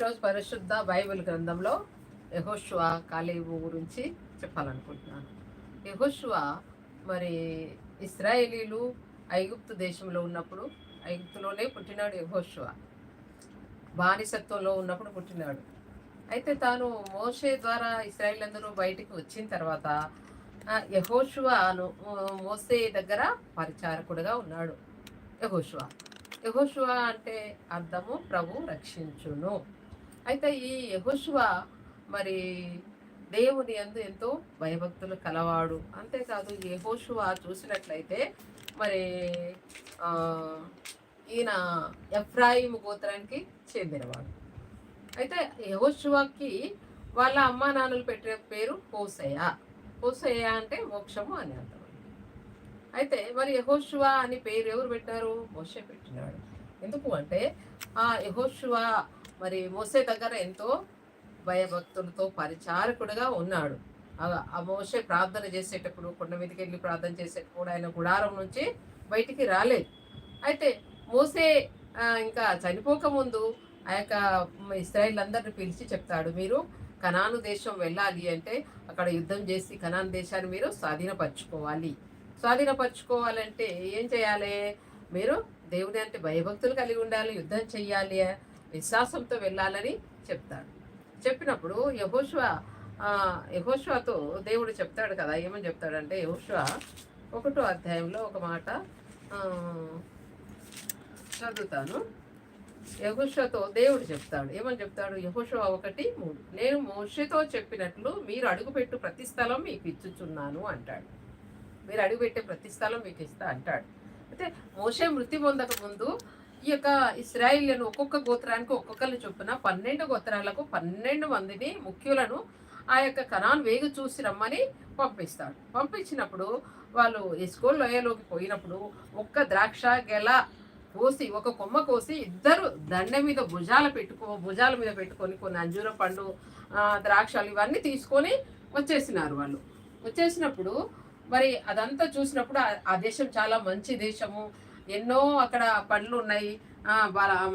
ఈరోజు పరిశుద్ధ బైబిల్ గ్రంథంలో యహోష్వా కాలేబు గురించి చెప్పాలనుకుంటున్నాను. యహోష్వా మరి ఇస్రాయేలీలు ఐగుప్తు దేశంలో ఉన్నప్పుడు ఐగుప్తులోనే పుట్టినాడు యహోష్వా. బానిసత్వంలో ఉన్నప్పుడు పుట్టినాడు. అయితే తాను మోసే ద్వారా ఇస్రాయిల్ అందరూ బయటికి వచ్చిన తర్వాత యహోష్వాను మోసే దగ్గర పరిచారకుడుగా ఉన్నాడు యహోష్వా. యహోశువ అంటే అర్థము ప్రభు రక్షించును. అయితే ఈ యహోశువ మరి దేవుని అందు ఎంతో భయభక్తులు కలవాడు. అంతేకాదు ఈ చూసినట్లయితే మరి ఈయన ఎఫ్రాయిము గోత్రానికి చెందినవాడు. అయితే యహోశువకి వాళ్ళ అమ్మా నాన్నలు పెట్టిన పేరు హోసయ్య హోసయ్య అంటే మోక్షము అని అర్థం. అయితే మరి యహోశువ అని పేరు ఎవరు పెట్టారు? మోసే పెట్టినాడు. ఎందుకు అంటే ఆ యహోశువ మరి మోసే దగ్గర ఎంతో భయభక్తులతో పరిచారకుడుగా ఉన్నాడు. ఆ- మోసే ప్రార్థన చేసేటప్పుడు కొండ మీదకి వెళ్ళి ప్రార్థన చేసేటప్పుడు ఆయన గుడారం నుంచి బయటికి రాలేదు. అయితే మోసే ఇంకా చనిపోకముందు ఆ యొక్క ఇస్రాయిల్ అందరిని పిలిచి చెప్తాడు మీరు కనాను దేశం వెళ్ళాలి అంటే అక్కడ యుద్ధం చేసి కనాను దేశాన్ని మీరు స్వాధీనపరచుకోవాలి. స్వాధీనపరచుకోవాలంటే ఏం చేయాలి? మీరు దేవుని అంటే భయభక్తులు కలిగి ఉండాలి యుద్ధం చెయ్యాలి. విశ్వాసంతో వెళ్ళాలని చెప్తాడు. చెప్పినప్పుడు యహోష్వ యహోష్వాతో దేవుడు చెప్తాడు కదా ఏమని చెప్తాడంటే యహోష్వ ఒకటో అధ్యాయంలో ఒక మాట చదువుతాను. యహోషతో దేవుడు చెప్తాడు. ఏమని చెప్తాడు? యహోషో ఒకటి మూడు. నేను మోషతో చెప్పినట్లు మీరు అడుగుపెట్టు ప్రతి స్థలం మీకు ఇచ్చుచున్నాను అంటాడు. మీరు అడుగుపెట్టే ప్రతి స్థలం మీకు ఇస్తా అంటాడు. అయితే మోషే మృతి పొందక ముందు ఈ యొక్క ఇస్రాయిల్లను ఒక్కొక్క గోత్రానికి ఒక్కొక్కరు చొప్పున పన్నెండు గోత్రాలకు పన్నెండు మందిని ముఖ్యులను ఆ యొక్క కణాన్ని వేగు చూసి రమ్మని పంపిస్తాడు. పంపించినప్పుడు వాళ్ళు ఇస్కోల్ లోయలోకి పోయినప్పుడు ఒక్క ద్రాక్ష గెల కోసి ఒక కొమ్మ కోసి ఇద్దరు దండ మీద భుజాల పెట్టుకో భుజాల మీద పెట్టుకొని కొన్ని అంజూర పండు ద్రాక్షలు ఇవన్నీ తీసుకొని వచ్చేసినారు వాళ్ళు. వచ్చేసినప్పుడు మరి అదంతా చూసినప్పుడు ఆ దేశం చాలా మంచి దేశము. ఎన్నో అక్కడ పండ్లు ఉన్నాయి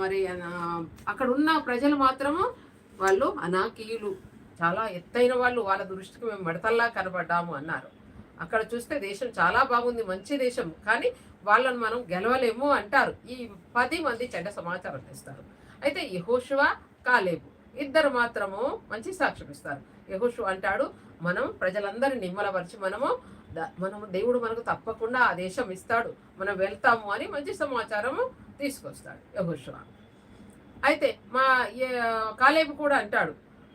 మరి అక్కడ ఉన్న ప్రజలు మాత్రము వాళ్ళు అనాకీయులు. చాలా ఎత్తైన వాళ్ళు. వాళ్ళ దృష్టికి మేము మడతల్లా కనబడ్డాము అన్నారు. అక్కడ చూస్తే దేశం చాలా బాగుంది మంచి దేశం. కానీ వాళ్ళని మనం గెలవలేము అంటారు. ఈ పది మంది చెడ్డ సమాచారం ఇస్తారు అయితే యహోషువ కాలేబు. ఇద్దరు మాత్రము మంచి సాక్ష్యం ఇస్తారు. యహోషు అంటాడు మనం ప్రజలందరినీ నిమ్మలపరిచి మనము మనం దేవుడు మనకు తప్పకుండా ఆ దేశం ఇస్తాడు. మనం వెళ్తాము అని మంచి సమాచారము తీసుకొస్తాడు యహోషువ. అయితే మా కాలేబు కూడా అంటాడు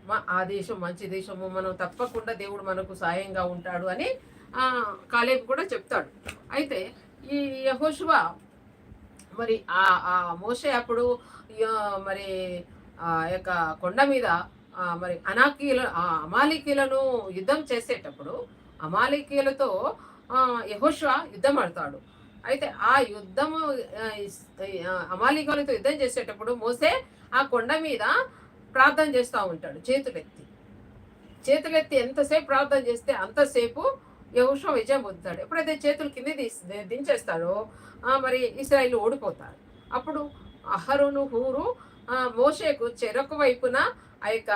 మా ఆ దేశం మంచి దేశము మనం తప్పకుండా దేవుడు మనకు సాయంగా ఉంటాడు అని ఆ, కాలేబు కూడా చెప్తాడు. అయితే ఈ యహోషువ మరి ఆ ఆ మోషే అప్పుడు మరి ఆ యొక్క కొండ మీద మరి అనాకీల ఆ అమాలికీలను యుద్ధం చేసేటప్పుడు అమాలికీయులతో యహోష్వా యుద్ధం ఆడతాడు. అయితే ఆ యుద్ధము అమాలికలతో యుద్ధం చేసేటప్పుడు మోసే ఆ కొండ మీద ప్రార్థన చేస్తూ ఉంటాడు చేతులెత్తి. చేతులెత్తి ఎంతసేపు ప్రార్థన చేస్తే అంతసేపు యహోషువ విజయం పొందుతాడు. ఎప్పుడైతే చేతులు కింద దించేస్తాడో మరి ఇస్రాయిల్ ఓడిపోతారు. అప్పుడు అహరును హూరు మోషేకు చెరొక వైపున ఆ యొక్క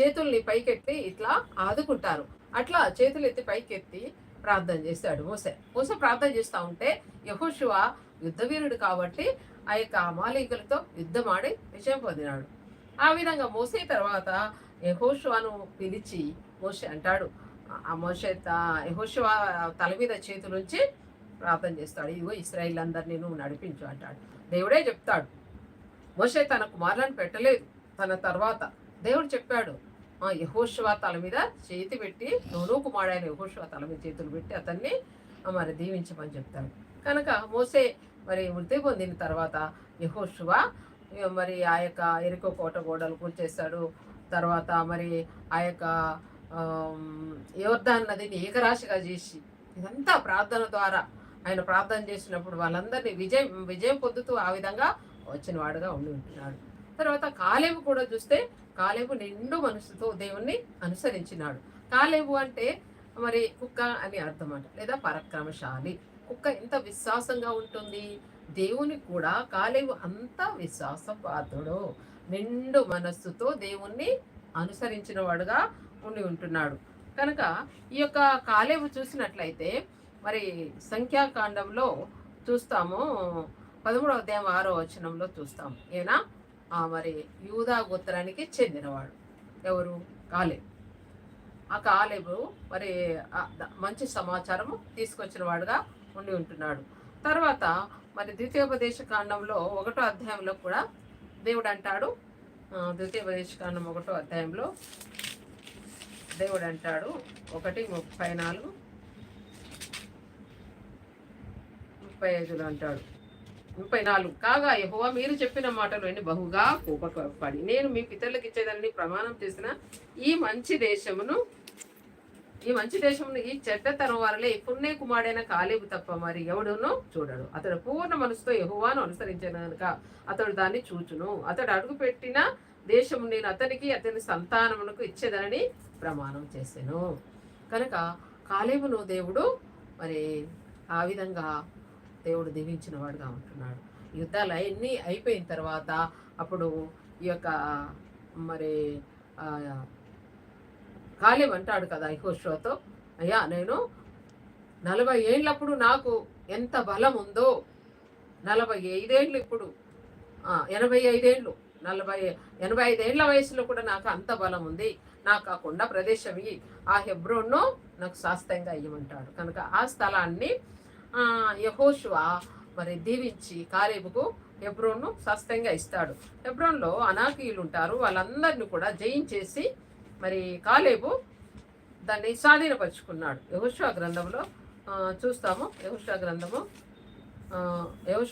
చేతుల్ని పైకెత్తి ఇట్లా ఆదుకుంటారు. అట్లా చేతులు ఎత్తి పైకెత్తి ప్రార్థన చేస్తాడు మోసే. మోసే ప్రార్థన చేస్తూ ఉంటే యహోశివ యుద్ధవీరుడు కాబట్టి ఆ యొక్క అమాలీకులతో యుద్ధం ఆడి విజయం పొందినాడు. ఆ విధంగా మోసే తర్వాత యహోశివను పిలిచి మోసే అంటాడు. ఆ మోసే యహోశివ తల మీద చేతులుంచి ప్రార్థన చేస్తాడు. ఇదిగో ఇస్రాయిల్ అందరినీ నువ్వు నడిపించు అంటాడు. దేవుడే చెప్తాడు. మోసే తన కుమారులను పెట్టలేదు. తన తర్వాత దేవుడు చెప్పాడు ఆ యహోశివ తల మీద చేతి పెట్టి నూను కుమారుడైన యహోశివ తల మీద చేతులు పెట్టి అతన్ని మరి దీవించమని చెప్తాడు. కనుక మోసే మరి మృతి పొందిన తర్వాత యహోశివ మరి ఆ యొక్క ఎరుకో కోట గోడలు కూల్చేస్తాడు. తర్వాత మరి ఆ యొక్క యోర్ధాన్ నదిని ఏకరాశిగా చేసి ఇదంతా ప్రార్థన ద్వారా ఆయన ప్రార్థన చేసినప్పుడు వాళ్ళందరినీ విజయం విజయం పొందుతూ ఆ విధంగా వచ్చిన వాడుగా ఉండి ఉంటున్నాడు. తర్వాత కాలేబు కూడా చూస్తే కాలేబు నిండు మనసుతో దేవుణ్ణి అనుసరించినాడు. కాలేబు అంటే మరి కుక్క అని అర్థం అంట లేదా పరక్రమశాలి. కుక్క ఎంత విశ్వాసంగా ఉంటుంది? దేవుని కూడా కాలేబు అంత విశ్వాసపాత్రుడు నిండు మనస్సుతో దేవుణ్ణి అనుసరించిన వాడుగా ఉండి ఉంటున్నాడు. కనుక ఈ యొక్క కాలేవు చూసినట్లయితే మరి సంఖ్యాకాండంలో చూస్తాము. పదమూడవ అధ్యాయం ఆరో వచనంలో చూస్తాము. ఏనా? మరి యూదా గోత్రానికి చెందినవాడు. ఎవరు? కాలేబు. ఆ కాలేబు మరి మంచి సమాచారము తీసుకొచ్చిన వాడుగా ఉండి ఉంటున్నాడు. తర్వాత మరి ద్వితీయోపదేశ కాండంలో ఒకటో అధ్యాయంలో కూడా దేవుడు అంటాడు. ద్వితీయోపదేశ కాండం ఒకటో అధ్యాయంలో దేవుడు అంటాడు. ఒకటి ముప్పై నాలుగు ముప్పై ఐదులో అంటాడు. ముప్పై నాలుగు. కాగా యహోవా మీరు చెప్పిన మాటలు అని బహుగా కోపపడి నేను మీ పితరులకు ఇచ్చేదాన్ని ప్రమాణం చేసిన ఈ మంచి దేశమును ఈ మంచి దేశమును ఈ చెడ్డతనం వారలే పుణ్య కుమారుడైన కాలేబు తప్ప మరి ఎవడునో చూడడు. అతడు పూర్ణ మనసుతో యెహోవాను అనుసరించిన కనుక అతడు దాన్ని చూచును. అతడు అడుగుపెట్టిన దేశము నేను అతనికి అతని సంతానమునకు ఇచ్చేదనని ప్రమాణం చేశాను కనుక కాలేబును దేవుడు మరి ఆ విధంగా దేవుడు దీవించిన వాడుగా ఉంటున్నాడు. యుద్ధాలు అన్నీ అయిపోయిన తర్వాత అప్పుడు ఈ యొక్క మరి కాలేం అంటాడు కదా ఐహోషోతో అయ్యా నేను నలభై ఏళ్ళప్పుడు నాకు ఎంత బలం ఉందో నలభై ఐదేళ్ళు ఇప్పుడు ఎనభై ఐదేళ్ళు నలభై ఎనభై ఐదేళ్ళ వయసులో కూడా నాకు అంత బలం ఉంది నాకు ఆ కొండ ప్రదేశం ఆ హెబ్రోన్ను నాకు శాస్త్రంగా ఇవ్వమంటాడు కనుక ఆ స్థలాన్ని ఆ, మరి దీవించి కాలేబుకు ఎబ్రోన్ను స్వస్థంగా ఇస్తాడు. ఎబ్రోన్లో అనాకీయులు ఉంటారు వాళ్ళందరినీ కూడా జయించేసి మరి కాలేబు దాన్ని స్వాధీనపరుచుకున్నాడు. యహోషువ గ్రంథంలో చూస్తాము. యహోషువ గ్రంథము ఆ,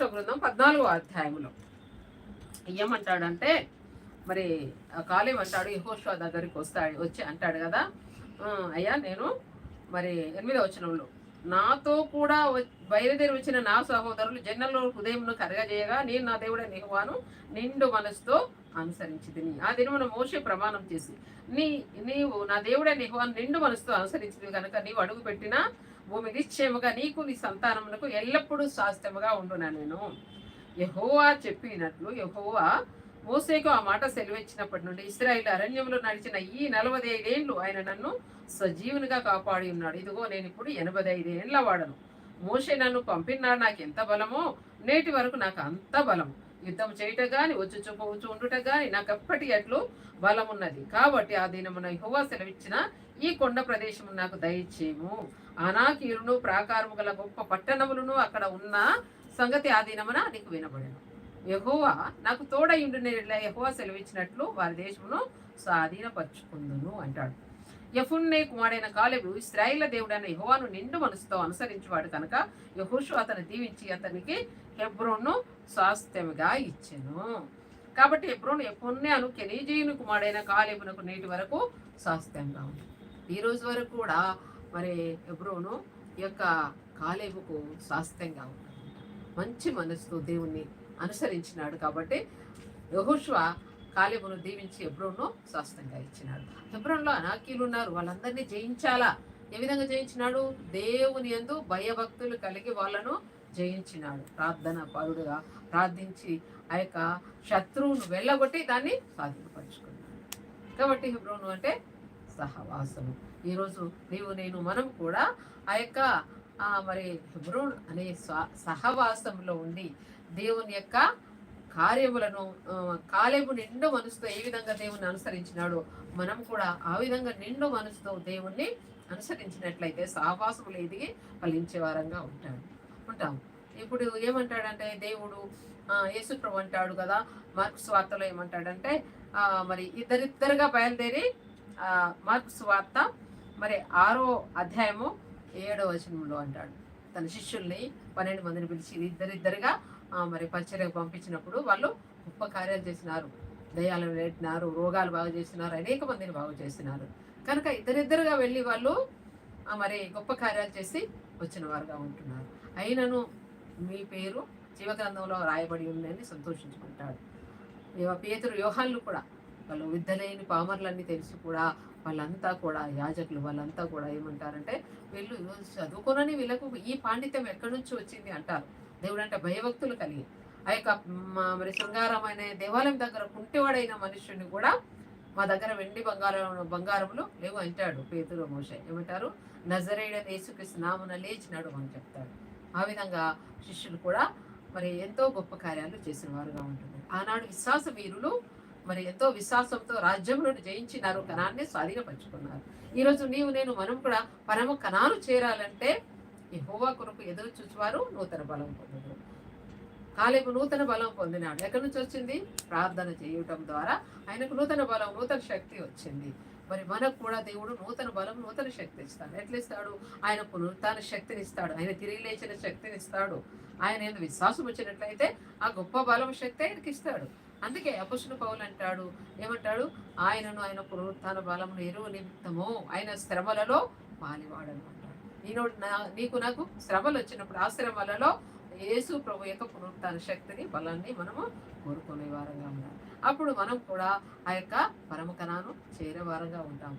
గ్రంథం పద్నాలుగో అధ్యాయంలో ఏమంటాడంటే మరి ఆ అంటాడు యహోషువ దగ్గరికి వస్తాడు వచ్చి అంటాడు కదా. అయ్యా నేను మరి ఎనిమిదవ వచనంలో నాతో కూడా బయలుదేరి వచ్చిన నా సహోదరులు జన్నలో హృదయంను కరగజేయగా నేను నా దేవుడే నిహవాను నిండు మనసుతో అనుసరించింది ఆ దినమున మోసే ప్రమాణం చేసి నీ నీవు నా దేవుడే నిహవాను నిండు మనసుతో అనుసరించింది కనుక నీవు అడుగు పెట్టిన భూమి నిశ్చయముగా నీకు నీ సంతానమునకు ఎల్లప్పుడూ శాస్త్రముగా ఉండునా నేను? యహోవా చెప్పినట్లు యహోవా మోసేకు ఆ మాట సెలవిచ్చినప్పటి నుండి ఇస్రాయిల్ అరణ్యంలో నడిచిన ఈ నలభై ఐదేళ్ళు ఆయన నన్ను సజీవునిగా కాపాడి ఉన్నాడు. ఇదిగో నేను ఇప్పుడు ఎనభై ఐదేళ్ళ వాడను. మోసే నన్ను పంపినాడు నాకు ఎంత బలమో నేటి వరకు నాకు అంత బలం యుద్ధం చేయట గాని వచ్చి చూపవచ్చు ఉండుట గాని నాకు ఎప్పటి అట్లు బలమున్నది. కాబట్టి ఆ దినమున హువా సెలవిచ్చిన ఈ కొండ ప్రదేశము నాకు దయచేము అనాకీరును ప్రాకారము గల గొప్ప పట్టణములను అక్కడ ఉన్న సంగతి ఆ దినమున నీకు వినబడను. యహోవా నాకు తోడయుండు యహోవా సెలవిచ్చినట్లు వారి దేశమును స్వాధీనపరుచుకుందును అంటాడు. యఫున్నే కుమారైన కాలేబు ఇస్రాయిల దేవుడైన యహోవాను నిండు మనసుతో అనుసరించేవాడు కనుక యహోషు అతను దీవించి అతనికి హెబ్రోన్ను స్వాస్థ్యముగా ఇచ్చెను. కాబట్టి ఎబ్రోన్ ఎఫున్నే అను కెనీజీయుని కుమారుడైన కాలేబునకు నేటి వరకు స్వాస్థ్యంగా ఉంది. ఈ రోజు వరకు కూడా మరి హెబ్రోను ఈ యొక్క కాలేబుకు స్వాస్థ్యంగా ఉంది మంచి మనసుతో దేవుణ్ణి అనుసరించినాడు కాబట్టి యహోషువ కాలేబును దీవించి ఎబ్రోన్ను స్వస్థంగా ఇచ్చినాడు. ఎబ్రోన్లో అనాకీలు ఉన్నారు. వాళ్ళందరినీ జయించాలా? ఏ విధంగా జయించినాడు? దేవుని యందు భయభక్తులు కలిగి వాళ్ళను జయించినాడు. ప్రార్థన పరుడుగా ప్రార్థించి ఆ యొక్క శత్రువును వెళ్ళగొట్టి దాన్ని స్వాధీనపరుచుకున్నాడు కాబట్టి హిబ్రోను అంటే సహవాసము. ఈరోజు నీవు నేను మనం కూడా ఆ యొక్క ఆ, మరి హిబ్రోన్ అనే స్వ- సహవాసంలో ఉండి దేవుని యొక్క కార్యములను కాలేబు నిండు మనసుతో ఏ విధంగా దేవుని అనుసరించినాడో మనం కూడా ఆ విధంగా నిండు మనసుతో దేవుణ్ణి అనుసరించినట్లయితే సహవాసములు ఎదిగి ఫలించే వారంగా ఉంటాడు. ఉంటాం. ఇప్పుడు ఏమంటాడంటే దేవుడు యేసుప్రభు అంటాడు కదా మార్క్స్ వార్తలో ఏమంటాడంటే మరి ఇద్దరిద్దరుగా బయలుదేరి ఆ, మార్క్స్ వార్త మరి ఆరో అధ్యాయము ఏడో వచనంలో అంటాడు. తన శిష్యుల్ని పన్నెండు మందిని పిలిచి ఇద్దరిద్దరుగా మరి పరిచర్యకు పంపించినప్పుడు వాళ్ళు గొప్ప కార్యాలు చేసినారు. దయాలను నేటినారు రోగాలు బాగు చేసినారు అనేక మందిని బాగు చేసినారు. కనుక ఇద్దరిద్దరుగా వెళ్ళి వాళ్ళు మరి గొప్ప కార్యాలు చేసి వచ్చిన వారుగా ఉంటున్నారు. అయినను మీ పేరు జీవగ్రంథంలో రాయబడి ఉందని సంతోషించుకుంటాడు. పేతురు వ్యూహాలను కూడా వాళ్ళు విద్యలేని పామర్లన్నీ తెలిసి కూడా వాళ్ళంతా కూడా యాజకులు వాళ్ళంతా కూడా ఏమంటారంటే వీళ్ళు చదువుకోనని వీళ్ళకు ఈ పాండిత్యం ఎక్కడి నుంచి వచ్చింది అంటారు. దేవుడు అంటే భయభక్తులు కలిగి. ఆ యొక్క మరి శృంగారం అనే దేవాలయం దగ్గర కుంటివాడైన మనుషుని కూడా మా దగ్గర వెండి బంగారం బంగారములు లేవు అంటాడు పేతురు మోష. ఏమంటారు? నజరేడ యేసుక్రీస్తు నామున లేచినాడు అని చెప్తాడు. ఆ విధంగా శిష్యులు కూడా మరి ఎంతో గొప్ప కార్యాలు చేసిన వారుగా ఉంటుంది ఆనాడు విశ్వాస వీరులు మరి ఎంతో విశ్వాసంతో రాజ్యములను జయించినారు కణాన్ని స్వాధీనపరుచుకున్నారు. ఈరోజు నీవు నేను మనం కూడా పరమ కణాలు చేరాలంటే ఈ హోవా కొరకు ఎదురు చూచువారు నూతన బలం పొందుతారు కాలేపు నూతన బలం పొందినాడు. ఎక్కడి నుంచి వచ్చింది? ప్రార్థన చేయటం ద్వారా ఆయనకు నూతన బలం నూతన శక్తి వచ్చింది. మరి మనకు కూడా దేవుడు నూతన బలం నూతన శక్తి ఇస్తాడు. ఎట్లా ఇస్తాడు ఆయనకు పునరుత్న శక్తిని ఇస్తాడు. ఆయన తిరిగి లేచిన శక్తిని ఇస్తాడు. ఆయన ఏదో విశ్వాసం వచ్చినట్లయితే ఆ గొప్ప బలం శక్తి ఆయనకి ఇస్తాడు. అందుకే అపుష్ణ పౌలు అంటాడు. ఏమంటాడు? ఆయనను ఆయన పునరుత్న బలమును ఎరువు నిమిత్తము. ఆయన శ్రమలలో పాలివాడను నేను నా నీకు నాకు శ్రమలు వచ్చినప్పుడు ఆ శ్రమలలో యేసు ప్రభు యొక్క పునరుత్న శక్తిని బలాన్ని మనము కోరుకునే వారంగా ఉండాలి. అప్పుడు మనం కూడా ఆ యొక్క పరమకణాను చేరే వారంగా ఉంటాము.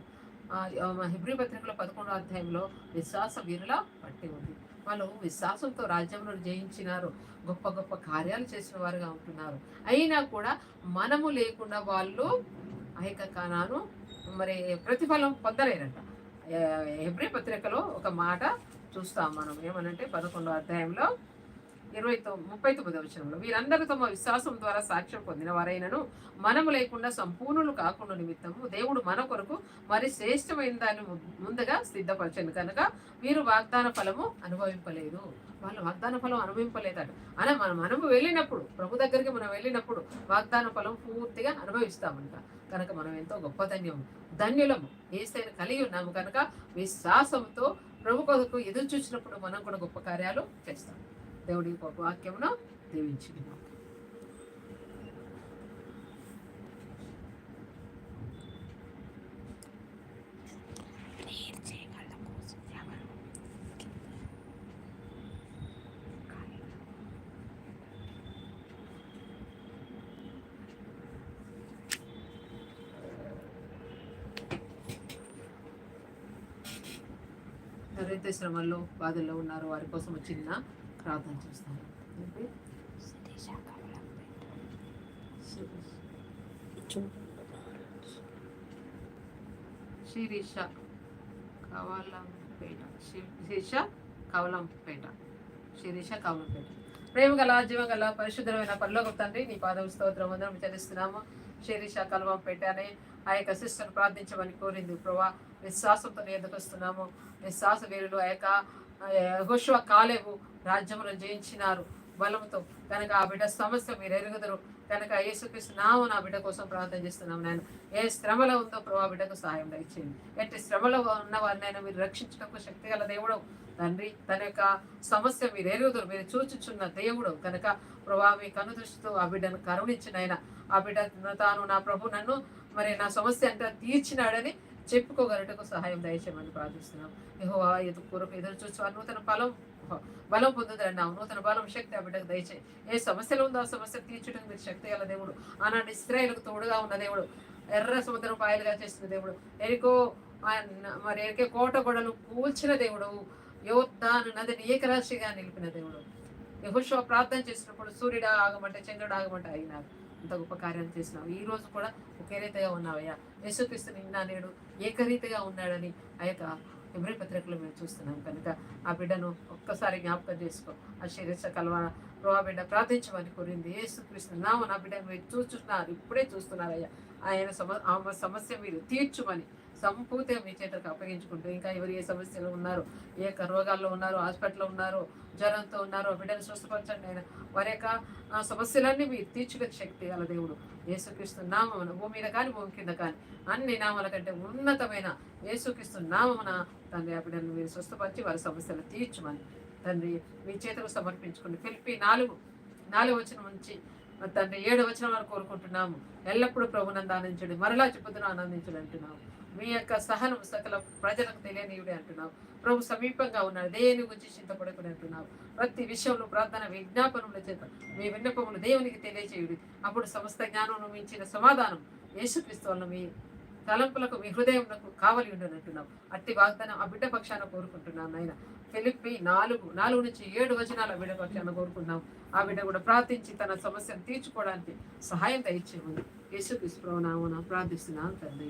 హిబ్రి పత్రికలో పదకొండో అధ్యాయంలో విశ్వాస వీరుల పట్టి ఉంది. వాళ్ళు విశ్వాసంతో రాజ్యంలో జయించినారు. గొప్ప గొప్ప కార్యాలు చేసిన వారుగా ఉంటున్నారు. అయినా కూడా మనము లేకుండా వాళ్ళు ఆ యొక్క కణాను మరి ప్రతిఫలం పొందలేరంట. హెబ్రి పత్రికలో ఒక మాట చూస్తాం మనం ఏమనంటే పదకొండో అధ్యాయంలో ఇరవై తొమ్మిది ముప్పై తొమ్మిదవ వచనంలో వీరందరూ తమ విశ్వాసం ద్వారా సాక్ష్యం పొందిన వారైనను మనము లేకుండా సంపూర్ణులు కాకుండా నిమిత్తము దేవుడు మన కొరకు మరి శ్రేష్టమైన దాన్ని ముందుగా సిద్ధపరచను కనుక వీరు వాగ్దాన ఫలము అనుభవింపలేదు. వాళ్ళు వాగ్దాన ఫలం అనుభవింపలేదట. అలా మనం మనము వెళ్ళినప్పుడు ప్రభు దగ్గరికి మనం వెళ్ళినప్పుడు వాగ్దాన ఫలం పూర్తిగా అనుభవిస్తామంట. కనుక మనం ఎంతో గొప్ప ధన్యము. ధన్యులము. ఏసైనా కలిగి ఉన్నాము. కనుక విశ్వాసంతో ప్రభు కొరకు ఎదురు చూసినప్పుడు మనం కూడా గొప్ప కార్యాలు చేస్తాం దేవుడి వాక్యమును దీవించింది ఎవరైతే శ్రమల్లో బాధల్లో ఉన్నారో వారి కోసం చిన్న ప్రార్థన చేస్తాను. శిరీష కవలంపేట. శిరీష కవలంపేట. శిరీష కవలంపేట. ప్రేమ గల జీవ గల పరిశుద్ధమైన పరలోక తండ్రి నీ పాదం స్తోత్రం అందరం విచారిస్తున్నాము శిరీష కలవంపేట అనే ఆ యొక్క సిస్టర్ ప్రార్థించమని కోరింది. ప్రభా విశ్వాసంతో నీ విశ్వాస వీరులు ఆ యొక్క హుష్వ కాలేవు రాజ్యమును జయించినారు బలముతో. కనుక ఆ బిడ్డ సమస్య మీరు ఎరుగుదరు. కనుక యేసుక్రీస్తు నాము నా బిడ్డ కోసం ప్రార్థన చేస్తున్నాం నేను ఏ శ్రమలో ఉందో ప్రభా బిడ్డకు సహాయం దయచేయండి. ఎట్టి శ్రమలో ఉన్న వారినైనా మీరు రక్షించటకు శక్తి గల దేవుడు. తండ్రి తన యొక్క సమస్య మీరు ఎరుగుదరు. మీరు చూచుచున్న దేవుడు. కనుక ప్రభా మీ కనుదృష్టితో ఆ బిడ్డను కరుణించినైనా ఆ బిడ్డ తాను నా ప్రభు నన్ను మరి నా సమస్య అంతా తీర్చినాడని చెప్పుకోగలటకు సహాయం దయచేయమని ప్రార్థిస్తున్నాం. యహో ఎదురు పూర్వం ఎదురు చూసి నూతన బలం బలం పొందుదన్నావు నూతన బలం శక్తి ఆ బిడ్డకు దయచేయి ఏ సమస్యలు ఉందో ఆ సమస్య తీర్చడం మీరు శక్తి గల దేవుడు. ఆనాడు ఇస్రాయేల్కు తోడుగా ఉన్న దేవుడు. ఎర్ర సముద్రం పాయలుగా చేసిన దేవుడు. ఎరికో మరి ఎరికే కోట గొడలు కూల్చిన దేవుడు. యోద్ధాను నదిని ఏకరాశిగా నిలిపిన దేవుడు. యహోషువ ప్రార్థన చేసినప్పుడు సూర్యుడు ఆగమంటే చంద్రుడు ఆగమంటే అయినారు. అంత గొప్ప కార్యాలు చేసినావు. ఈ రోజు కూడా ఒకే రీతిగా ఉన్నావయ్యా. యేసుక్రీస్తు నిన్న నేడు ఏకరీతిగా ఉన్నాడని ఆ యొక్క ఎవరి పత్రికలు మేము చూస్తున్నాం కనుక ఆ బిడ్డను ఒక్కసారి జ్ఞాపకం చేసుకో. ఆ శరీర కలవ ప్రభా బిడ్డ ప్రార్థించమని కోరింది. యేసుక్రీస్తు నామ నా బిడ్డ మీరు చూస్తున్నారు ఇప్పుడే చూస్తున్నారయ్యా. ఆయన సమ ఆమె సమస్య మీరు తీర్చుమని సంపూర్తిగా మీ చేతులకు అప్పగించుకుంటూ ఇంకా ఎవరు ఏ సమస్యలు ఉన్నారు ఏ యొక్క రోగాల్లో ఉన్నారు హాస్పిటల్లో ఉన్నారు జ్వరంతో ఉన్నారు బిడ్డను స్వస్థపరచండి ఆయన. వారి యొక్క సమస్యలన్నీ మీరు తీర్చుకునే శక్తి గల దేవుడు. యేసుక్రీస్తు నామమున భూమి మీద కానీ భూమి కింద కానీ అన్ని నామాల కంటే ఉన్నతమైన యేసుక్రీస్తు నామమున తండ్రి ఆ బిడ్డను మీరు స్వస్థపరిచి వారి సమస్యలు తీర్చుమని తండ్రి మీ చేతులకు సమర్పించుకోండి ఫిలిపి నాలుగు నాలుగు వచ్చిన నుంచి తండ్రి ఏడు వచ్చిన వరకు కోరుకుంటున్నాము. ఎల్లప్పుడూ ప్రభునంద ఆనందించండి. మరలా చెప్పుతున్నా ఆనందించడం అంటున్నాము. మీ యొక్క సహనం సకల ప్రజలకు తెలియనియుడే అంటున్నావు. ప్రభు సమీపంగా ఉన్నాడు దేని గురించి చింతపడకుని అంటున్నావు. ప్రతి విషయంలో ప్రార్థన విజ్ఞాపనముల చేత మీ విన్నపములు దేవునికి తెలియచేయుడి. అప్పుడు సమస్త జ్ఞానం మించిన సమాధానం యేసుక్రీస్తు మీ తలంపులకు మీ హృదయములకు కావలి ఉండనంటున్నావు అట్టి వాగ్దానం ఆ బిడ్డ పక్షాన కోరుకుంటున్నాను నాయన. ఫిలిప్పి నాలుగు నాలుగు నుంచి ఏడు వచనాల బిడ్డ పక్షాన కోరుకున్నాం ఆ బిడ్డ కూడా ప్రార్థించి తన సమస్యను తీర్చుకోవడానికి సహాయం దయచేయమని యేసు నామన ప్రార్థిస్తున్నాను తండ్రి.